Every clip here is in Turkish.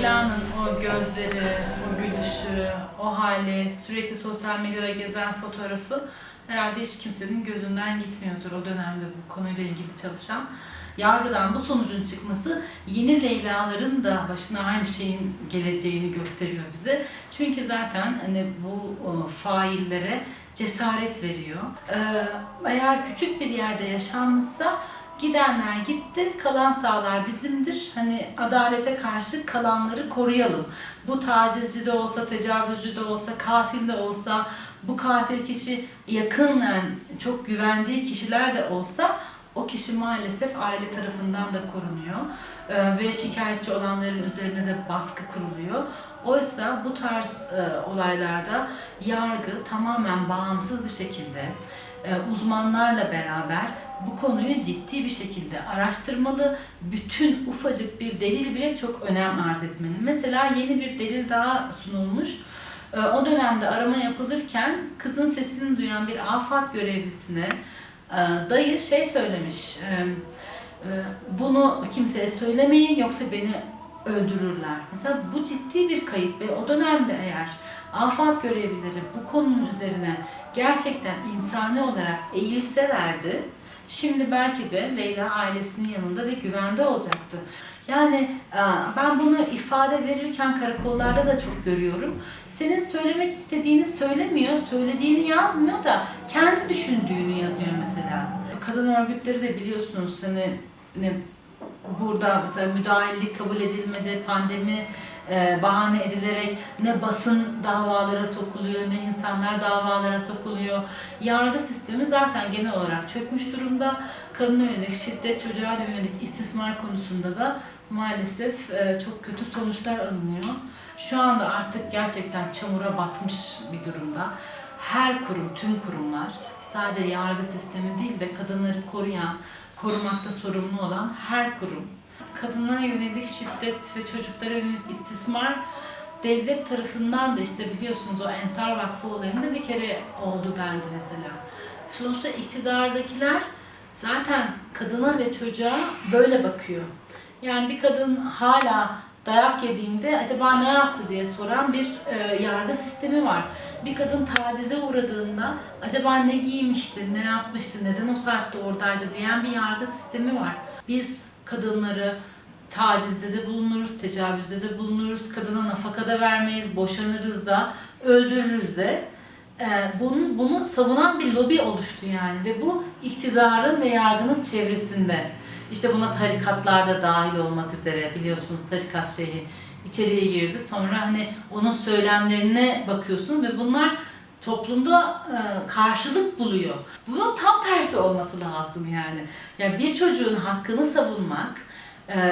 Leyla'nın o gözleri, o gülüşü, o hali, sürekli sosyal medyada gezen fotoğrafı herhalde hiç kimsenin gözünden gitmiyordur o dönemde bu konuyla ilgili çalışan. Yargıdan bu sonucun çıkması yeni Leyla'ların da başına aynı şeyin geleceğini gösteriyor bize. Çünkü zaten hani bu faillere cesaret veriyor. Ee, eğer küçük bir yerde yaşanmışsa Gidenler gitti, kalan sağlar bizimdir. Hani adalete karşı kalanları koruyalım. Bu tacizci de olsa, tecavüzcü de olsa, katil de olsa, bu katil kişi yakından çok güvendiği kişiler de olsa o kişi maalesef aile tarafından da korunuyor Ee, ve şikayetçi olanların üzerine de baskı kuruluyor. Oysa bu tarz e, olaylarda yargı tamamen bağımsız bir şekilde e, uzmanlarla beraber bu konuyu ciddi bir şekilde araştırmalı. Bütün ufacık bir delil bile çok önem arz etmeli. Mesela yeni bir delil daha sunulmuş. E, O dönemde arama yapılırken kızın sesini duyan bir afat görevlisine dayı şey söylemiş. e, e, Bunu kimseye söylemeyin yoksa beni öldürürler. Mesela bu ciddi bir kayıp ve o dönemde eğer afat görevlileri bu konunun üzerine gerçekten insani olarak eğilselerdi şimdi belki de Leyla ailesinin yanında ve güvende olacaktı. Yani e, ben bunu ifade verirken karakollarda da çok görüyorum. Senin söylemek istediğini söylemiyor, söylediğini yazmıyor da kendi düşündüğünü yazıyor mesela. Kadın örgütleri de biliyorsunuz hani ne burada mesela müdahillik kabul edilmedi, pandemi e, bahane edilerek ne basın davalara sokuluyor, ne insanlar davalara sokuluyor. Yargı sistemi zaten genel olarak çökmüş durumda. Kadına yönelik şiddet, çocuğa yönelik istismar konusunda da maalesef e, çok kötü sonuçlar alınıyor. Şu anda artık gerçekten çamura batmış bir durumda. Her kurum, tüm kurumlar sadece yargı sistemi değil de kadınları koruyan, korumakta sorumlu olan her kurum kadına yönelik şiddet ve çocuklara yönelik istismar devlet tarafından da işte biliyorsunuz o Ensar Vakfı olayında bir kere oldu dendi mesela. Sonuçta iktidardakiler zaten kadına ve çocuğa böyle bakıyor. Yani bir kadın hala dayak yediğinde acaba ne yaptı diye soran bir e, yargı sistemi var. Bir kadın tacize uğradığında acaba ne giymişti, ne yapmıştı, neden o saatte oradaydı diyen bir yargı sistemi var. Biz kadınları tacizde de bulunuruz, tecavüzde de bulunuruz, kadına nafaka da vermeyiz, boşanırız da, öldürürüz de. Ee, bunu, bunu savunan bir lobi oluştu yani ve bu iktidarın ve yargının çevresinde. İşte buna tarikatlar da dahil olmak üzere biliyorsunuz tarikat şeyi içeriye girdi. Sonra hani onun söylemlerine bakıyorsun ve bunlar toplumda e, karşılık buluyor. Bunun tam tersi olması lazım yani. Yani bir çocuğun hakkını savunmak,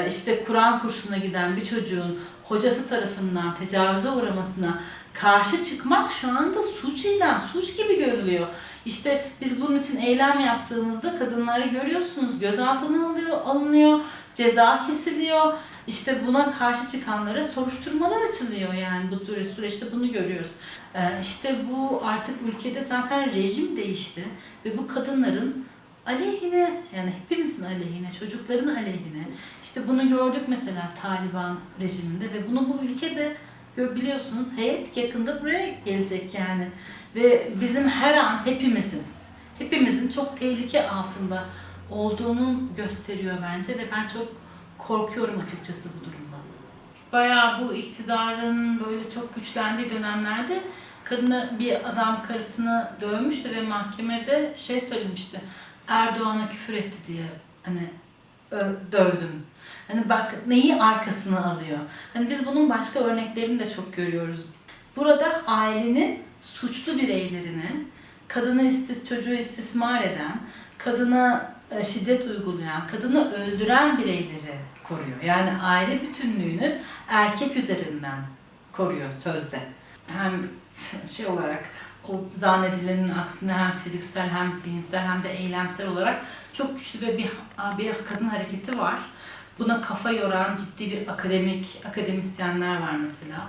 işte Kur'an kursuna giden bir çocuğun hocası tarafından tecavüze uğramasına karşı çıkmak şu anda suç ilan, suç gibi görülüyor. İşte biz bunun için eylem yaptığımızda kadınları görüyorsunuz gözaltına alıyor, alınıyor, ceza kesiliyor. İşte buna karşı çıkanlara soruşturmalar açılıyor yani bu süre- süreçte bunu görüyoruz. Ee, işte bu artık ülkede zaten rejim değişti ve bu kadınların aleyhine yani hepimizin aleyhine, çocukların aleyhine. İşte bunu gördük mesela Taliban rejiminde ve bunu bu ülkede biliyorsunuz heyet yakında buraya gelecek yani. Ve bizim her an hepimizin, hepimizin çok tehlike altında olduğunu gösteriyor bence ve ben çok korkuyorum açıkçası bu durumda. Bayağı bu iktidarın böyle çok güçlendiği dönemlerde kadını bir adam karısını dövmüştü ve mahkemede şey söylemişti. Erdoğan'a küfür etti diye hani dövdüm. Hani bak neyi arkasına alıyor. Hani biz bunun başka örneklerini de çok görüyoruz. Burada ailenin suçlu bireylerini, kadını istis, çocuğu istismar eden, kadına e, şiddet uygulayan, kadını öldüren bireyleri koruyor. Yani aile bütünlüğünü erkek üzerinden koruyor sözde. Hem şey olarak o zannedilenin aksine hem fiziksel hem zihinsel hem de eylemsel olarak çok güçlü ve bir, bir kadın hareketi var. Buna kafa yoran ciddi bir akademik, akademisyenler var mesela.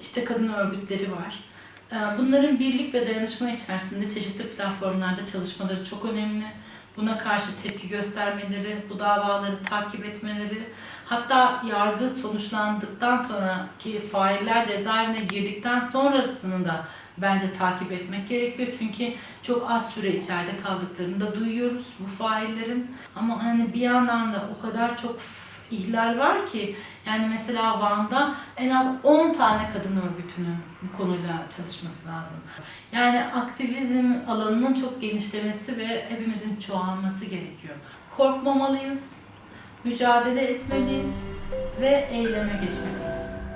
İşte kadın örgütleri var. Ee, Bunların birlik ve dayanışma içerisinde çeşitli platformlarda çalışmaları çok önemli. Buna karşı tepki göstermeleri, bu davaları takip etmeleri, Hatta yargı sonuçlandıktan sonraki failler cezaevine girdikten sonrasını da bence takip etmek gerekiyor. Çünkü çok az süre içeride kaldıklarını da duyuyoruz bu faillerin. Ama hani bir yandan da o kadar çok ihlal var ki yani mesela Van'da en az 10 tane kadın örgütünün bu konuyla çalışması lazım. Yani aktivizm alanının çok genişlemesi ve hepimizin çoğalması gerekiyor. Korkmamalıyız, mücadele etmeliyiz ve eyleme geçmeliyiz.